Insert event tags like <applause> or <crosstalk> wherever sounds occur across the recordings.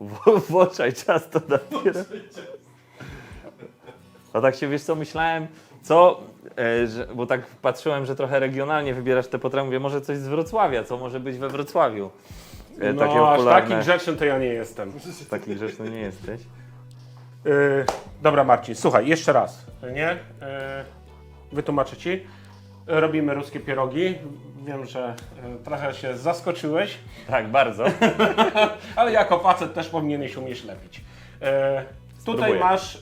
<laughs> Włączaj czas to dopiero. No tak się, wiesz co, myślałem, co, e, że, bo tak patrzyłem, że trochę regionalnie wybierasz te potrawy, mówię, może coś z Wrocławia, co może być we Wrocławiu. E, No, takie aż popularne. taki grzeczny to ja nie jestem. Taki grzeczny nie jesteś. Yy, dobra, Marcin, słuchaj, jeszcze raz, nie? Yy, wytłumaczę ci. Robimy ruskie pierogi. Wiem, że yy, trochę się zaskoczyłeś, Tak, bardzo. <laughs> ale jako facet też powinieneś umieć lepić. Yy, tutaj masz,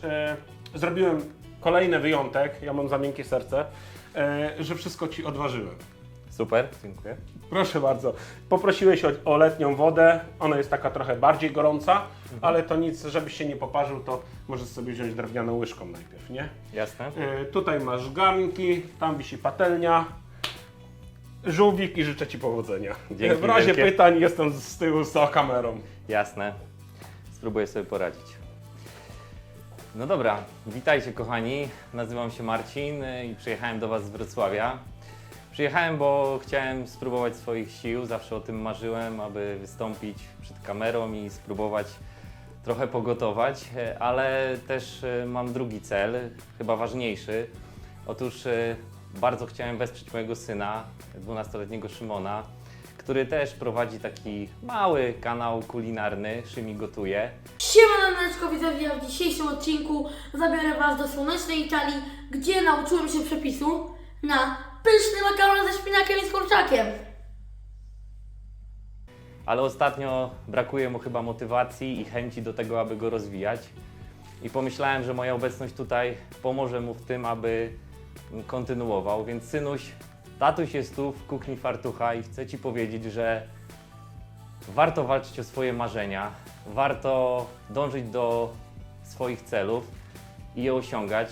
yy, zrobiłem kolejny wyjątek, ja mam za miękkie serce, że wszystko ci odważyłem. Super, dziękuję. Proszę bardzo. Poprosiłeś o, o letnią wodę. Ona jest taka trochę bardziej gorąca, Mhm. ale to nic, żebyś się nie poparzył, to możesz sobie wziąć drewnianą łyżką najpierw, nie? Jasne. Y, tutaj masz garnki, tam wisi patelnia, żółwik i życzę Ci powodzenia. Dzięki w razie wielkie. pytań jestem z tyłu za kamerą. Jasne. Spróbuję sobie poradzić. No dobra, witajcie kochani. Nazywam się Marcin y, i przyjechałem do Was z Wrocławia. Przyjechałem, bo chciałem spróbować swoich sił. Zawsze o tym marzyłem, aby wystąpić przed kamerą i spróbować trochę pogotować, y, ale też y, mam drugi cel, chyba ważniejszy. Otóż y, bardzo chciałem wesprzeć mojego syna, 12-letniego Szymona, który też prowadzi taki mały kanał kulinarny, Szymi Gotuje. Siema Naneczko widzowie, w dzisiejszym odcinku zabiorę Was do słonecznej Italii, gdzie nauczyłem się przepisu na pyszny makaron ze szpinakiem i z kurczakiem. ale ostatnio brakuje mu chyba motywacji i chęci do tego, aby go rozwijać. I pomyślałem, że moja obecność tutaj pomoże mu w tym, aby kontynuował. Więc synuś, tatuś jest tu w kuchni fartucha i chcę Ci powiedzieć, że warto walczyć o swoje marzenia, warto dążyć do swoich celów i je osiągać.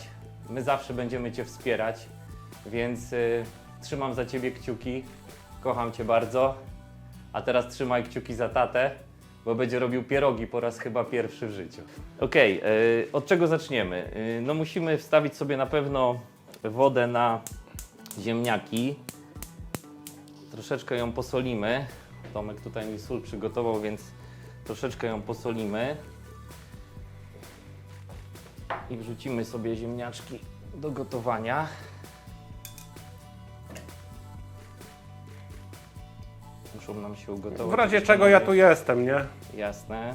My zawsze będziemy Cię wspierać, więc y, trzymam za Ciebie kciuki. Kocham Cię bardzo. A teraz trzymaj kciuki za tatę, bo będzie robił pierogi po raz chyba pierwszy w życiu. Okej, y, od czego zaczniemy? Y, no musimy wstawić sobie na pewno wodę na ziemniaki. Troszeczkę ją posolimy. Tomek tutaj mi sól przygotował, więc troszeczkę ją posolimy. I wrzucimy sobie ziemniaczki do gotowania. Muszą nam się ugotować. W razie czego ja tu jestem, nie? Jasne.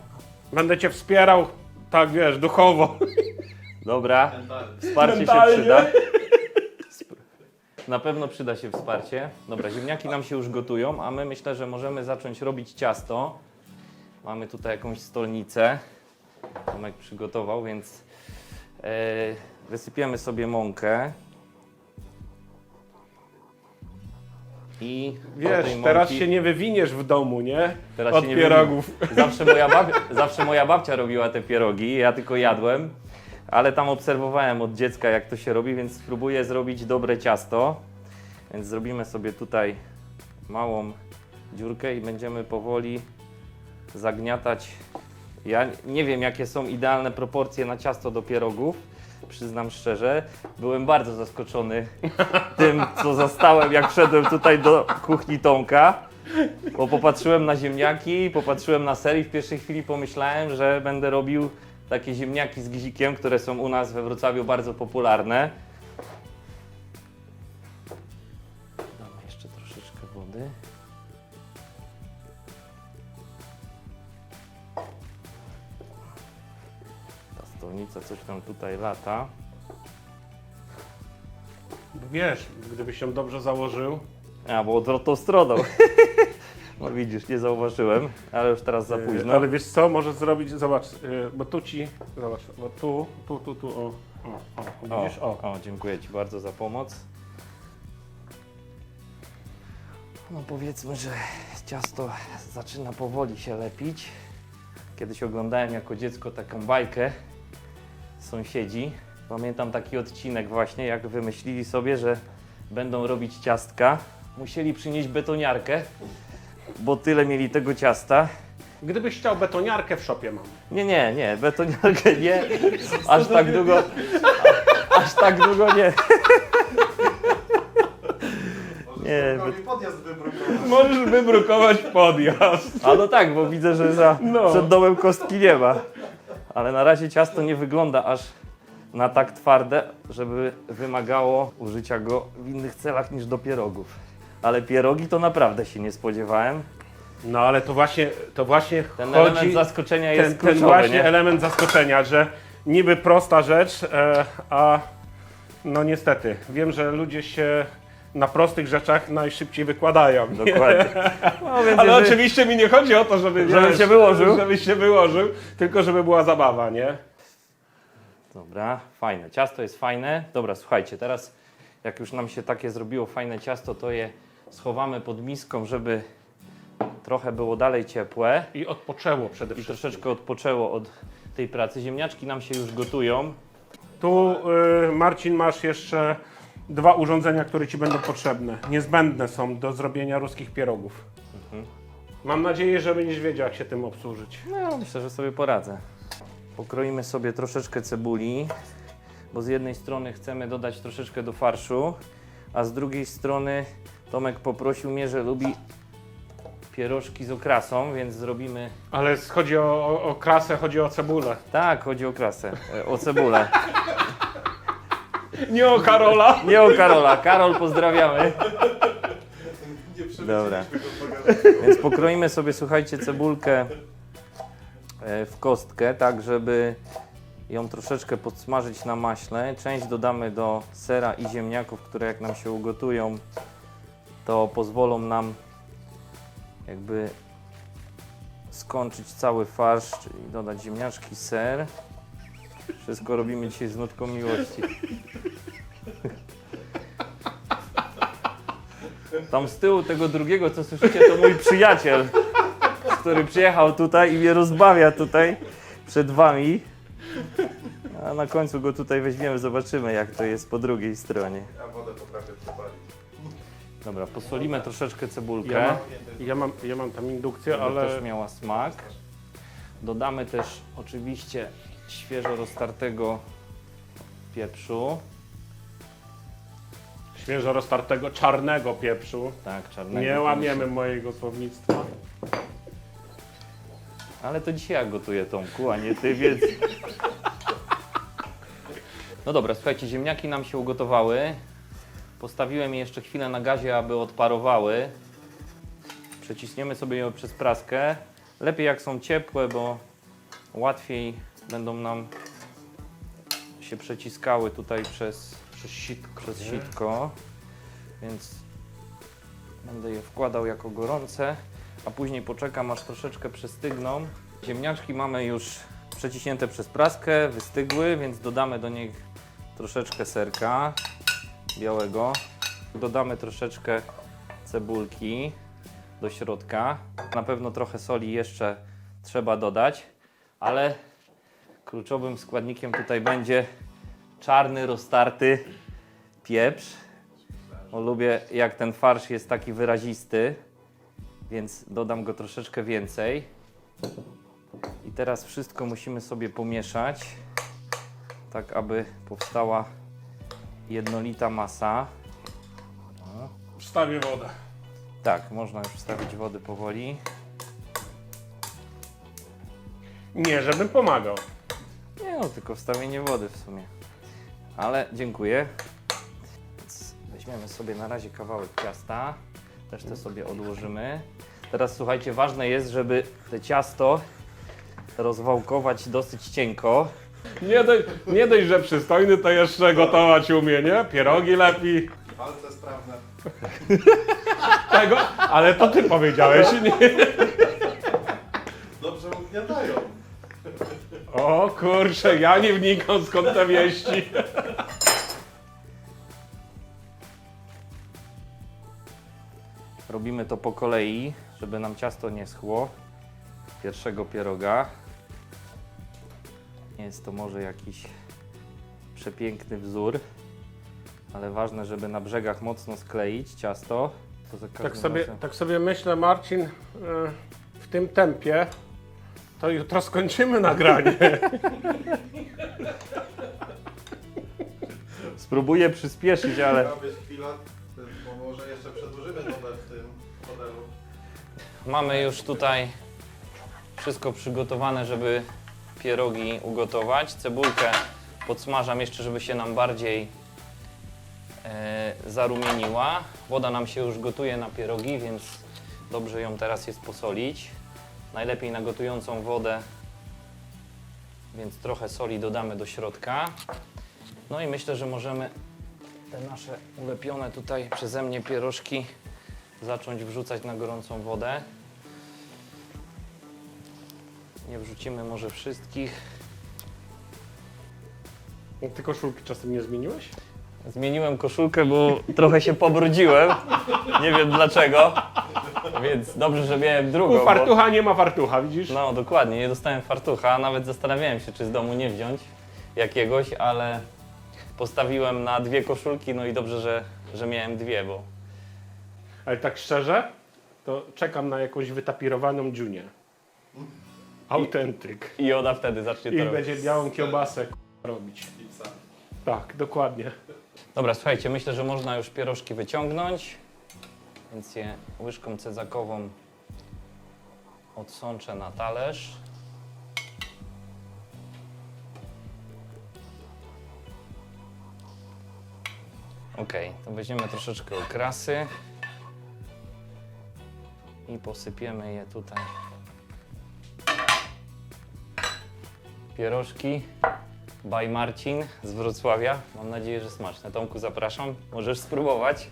Będę Cię wspierał, tak wiesz, duchowo. Dobra, wsparcie się Mentalnie. przyda. Sp- Na pewno przyda się wsparcie. Dobra, ziemniaki nam się już gotują, a my myślę, że możemy zacząć robić ciasto. Mamy tutaj jakąś stolnicę. Tomek przygotował, więc e, wysypiemy sobie mąkę. I Wiesz, tej teraz mąki- się nie wywiniesz w domu, nie? Teraz Od się nie pierogów. Zawsze moja, babcia, <laughs> zawsze moja babcia robiła te pierogi, ja tylko jadłem, ale tam obserwowałem od dziecka, jak to się robi, więc spróbuję zrobić dobre ciasto. Więc zrobimy sobie tutaj małą dziurkę i będziemy powoli zagniatać. Ja nie wiem, jakie są idealne proporcje na ciasto do pierogów. Przyznam szczerze, byłem bardzo zaskoczony <laughs> tym, co zastałem, jak wszedłem tutaj do kuchni Tomka. Bo popatrzyłem na ziemniaki, popatrzyłem na ser i w pierwszej chwili pomyślałem, że będę robił takie ziemniaki z gzikiem, które są u nas we Wrocławiu bardzo popularne. Ta stolnica coś tam tutaj lata. Wiesz, gdybyś się dobrze założył, A, bo odwrotną stroną. <laughs> No widzisz, nie zauważyłem, ale już teraz za późno. No. Ale wiesz co, możesz zrobić, zobacz, yy, bo tu ci, zobacz, bo tu, tu, tu, tu, o, o, o, O, widzisz, o. o, dziękuję Ci bardzo za pomoc. No powiedzmy, że ciasto zaczyna powoli się lepić. Kiedyś oglądałem jako dziecko taką bajkę sąsiedzi. Pamiętam taki odcinek właśnie, jak wymyślili sobie, że będą robić ciastka. Musieli przynieść betoniarkę, bo tyle mieli tego ciasta. Gdybyś chciał betoniarkę w szopie mam. Nie, nie, nie, betoniarkę nie. Aż tak długo. Aż tak długo nie. Nie, Robi podjazd wybrukować. Możesz wybrukować podjazd. A no tak, bo widzę, że za No. przed domem kostki nie ma. Ale na razie ciasto nie wygląda aż na tak twarde, żeby wymagało użycia go w innych celach niż do pierogów. Ale pierogi to naprawdę się nie spodziewałem. No ale to właśnie, to właśnie Ten chodzi... element zaskoczenia jest ten, ten kluczowy, właśnie nie? element zaskoczenia, że niby prosta rzecz, e, a no niestety, wiem, że ludzie się na prostych rzeczach najszybciej wykładają. nie? <laughs> Dokładnie. No, więc Ale jeżeli- oczywiście mi nie chodzi o to, żeby, Żebym wiesz, się wyłożył. Żebyś się wyłożył, tylko żeby była zabawa, nie? Dobra, fajne. Ciasto jest fajne. Dobra, słuchajcie, teraz jak już nam się takie zrobiło fajne ciasto, to je schowamy pod miską, żeby trochę było dalej ciepłe I odpoczęło przede i wszystkim. troszeczkę odpoczęło od tej pracy. Ziemniaczki nam się już gotują. Tu, y, Marcin, masz jeszcze dwa urządzenia, które Ci będą potrzebne. Niezbędne są do zrobienia ruskich pierogów. Mam nadzieję, że będziesz wiedział, jak się tym obsłużyć. No, myślę, że sobie poradzę. Pokroimy sobie troszeczkę cebuli, bo z jednej strony chcemy dodać troszeczkę do farszu, a z drugiej strony Tomek poprosił mnie, że lubi pierożki z okrasą, więc zrobimy... Ale chodzi o, o, o krasę, chodzi o cebulę. Tak, chodzi o krasę, e, o cebulę. Nie o Karola. Nie o Karola. Karol, pozdrawiamy. Nie Dobra. go w bagażu. Więc pokroimy sobie, słuchajcie, cebulkę e, w kostkę, tak żeby ją troszeczkę podsmażyć na maśle. Część dodamy do sera i ziemniaków, które jak nam się ugotują, to pozwolą nam jakby skończyć cały farsz, czyli dodać ziemniaczki, ser. Wszystko robimy dzisiaj z nutką miłości. Tam z tyłu tego drugiego, co słyszycie, to mój przyjaciel, który przyjechał tutaj i mnie rozbawia tutaj przed wami. A na końcu go tutaj weźmiemy, zobaczymy jak to jest po drugiej stronie. Ja wodę potrafię przepalić. Dobra, posolimy troszeczkę cebulkę, Ja mam, ja mam, ja mam tam indukcję, ale też miała smak. Dodamy też oczywiście świeżo roztartego pieprzu, świeżo roztartego czarnego pieprzu. tak, czarnego. Nie łamiemy mojego słownictwa. Ale to dzisiaj ja gotuję Tomku, a nie ty, więc... <laughs> No dobra, słuchajcie, ziemniaki nam się ugotowały. Postawiłem je jeszcze chwilę na gazie, aby odparowały. Przeciśniemy sobie je przez praskę. Lepiej jak są ciepłe, bo łatwiej będą nam się przeciskały tutaj przez, Przez sitko. przez sitko. Więc będę je wkładał jako gorące, a później poczekam aż troszeczkę przestygną. Ziemniaczki mamy już przeciśnięte przez praskę, wystygły, więc dodamy do nich troszeczkę serka białego. Dodamy troszeczkę cebulki do środka. Na pewno trochę soli jeszcze trzeba dodać, ale kluczowym składnikiem tutaj będzie czarny, roztarty pieprz. Bo lubię jak ten farsz jest taki wyrazisty, więc dodam go troszeczkę więcej. I teraz wszystko musimy sobie pomieszać, tak aby powstała jednolita masa. Wstawię wodę. Tak, można już wstawić wody powoli. Nie, żebym pomagał. Nie no, tylko wstawienie wody w sumie. Ale dziękuję. Więc weźmiemy sobie na razie kawałek ciasta. Też to sobie odłożymy. Teraz słuchajcie, ważne jest, żeby te ciasto rozwałkować dosyć cienko. Nie, dość, nie dość, że przystojny, to jeszcze gotować umie, nie? Pierogi lepi. Palce sprawne. Tego, ale to ty powiedziałeś, nie? Dobrze ugniatają. O kurczę, ja nie wnikam skąd te wieści. Robimy to po kolei, żeby nam ciasto nie schło. Pierwszego pieroga. Nie jest to może jakiś przepiękny wzór, ale ważne, żeby na brzegach mocno skleić ciasto. To za Tak sobie, razem- tak sobie myślę, Marcin, e, w tym tempie, to jutro skończymy nagranie. Spróbuję przyspieszyć, ale chwila, bo może jeszcze przedłużymy mamy już tutaj wszystko przygotowane, żeby pierogi ugotować. Cebulkę podsmażam jeszcze, żeby się nam bardziej e, zarumieniła. Woda nam się już gotuje na pierogi, więc dobrze ją teraz jest posolić. Najlepiej na gotującą wodę, więc trochę soli dodamy do środka. No i myślę, że możemy te nasze ulepione tutaj przeze mnie pierożki zacząć wrzucać na gorącą wodę. Nie wrzucimy może wszystkich. Ty koszulki czasem nie zmieniłeś? Zmieniłem koszulkę, bo trochę się pobrudziłem. Nie wiem dlaczego. Więc dobrze, że miałem drugą. U bo- fartucha nie ma fartucha, widzisz? No dokładnie, nie dostałem fartucha. Nawet zastanawiałem się, czy z domu nie wziąć jakiegoś, ale postawiłem na dwie koszulki, no i dobrze, że, że miałem dwie, bo Ale tak szczerze, to czekam na jakąś wytapirowaną dziunię. Autentyk. i ona wtedy zacznie to I robić. będzie białą kiełbasę k***a, robić. Pizza. Tak, dokładnie. Dobra, słuchajcie, myślę, że można już pierożki wyciągnąć, więc je łyżką cezakową odsączę na talerz. Ok, to weźmiemy troszeczkę okrasy i posypiemy je tutaj. Pierożki by Marcin z Wrocławia. Mam nadzieję, że smaczne. Tomku, zapraszam. Możesz spróbować.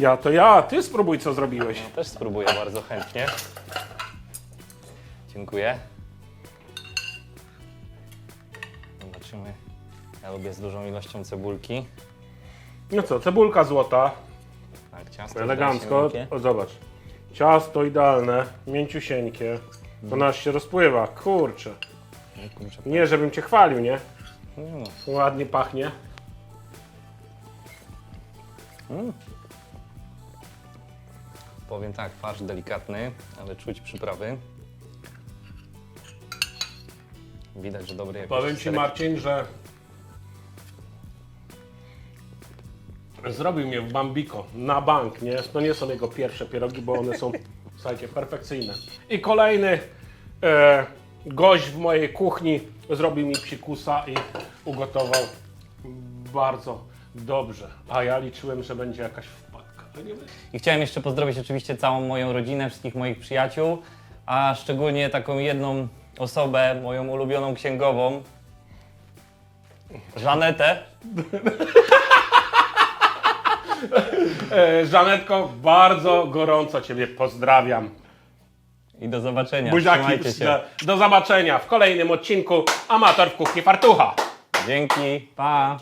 Ja to ja, ty spróbuj co zrobiłeś. Też spróbuję bardzo chętnie. Dziękuję. Zobaczymy. Ja lubię z dużą ilością cebulki. No co, cebulka złota, Tak, ciasto. elegancko. O, zobacz. Ciasto idealne, mięciusieńkie. To nasz się rozpływa, kurczę. No, kurczę, Nie, żebym cię chwalił, nie? nie no. Ładnie pachnie. Powiem tak, farsz delikatny, ale czuć przyprawy. Widać, że dobry jakości Powiem Ci serek. Marcin, że zrobił mnie w Bambiko na bank, nie? To nie są jego pierwsze pierogi, bo one są, <laughs> słuchajcie, perfekcyjne. I kolejny e, gość w mojej kuchni zrobił mi psikusa i ugotował bardzo dobrze. A ja liczyłem, że będzie jakaś I chciałem jeszcze pozdrowić oczywiście całą moją rodzinę, wszystkich moich przyjaciół, a szczególnie taką jedną osobę, moją ulubioną księgową, Żanetę. E, Żanetko, bardzo gorąco Ciebie pozdrawiam. I do zobaczenia. Buziaki, Trzymajcie się. do, do zobaczenia w kolejnym odcinku Amator w Kuchni Fartucha. Dzięki. Pa.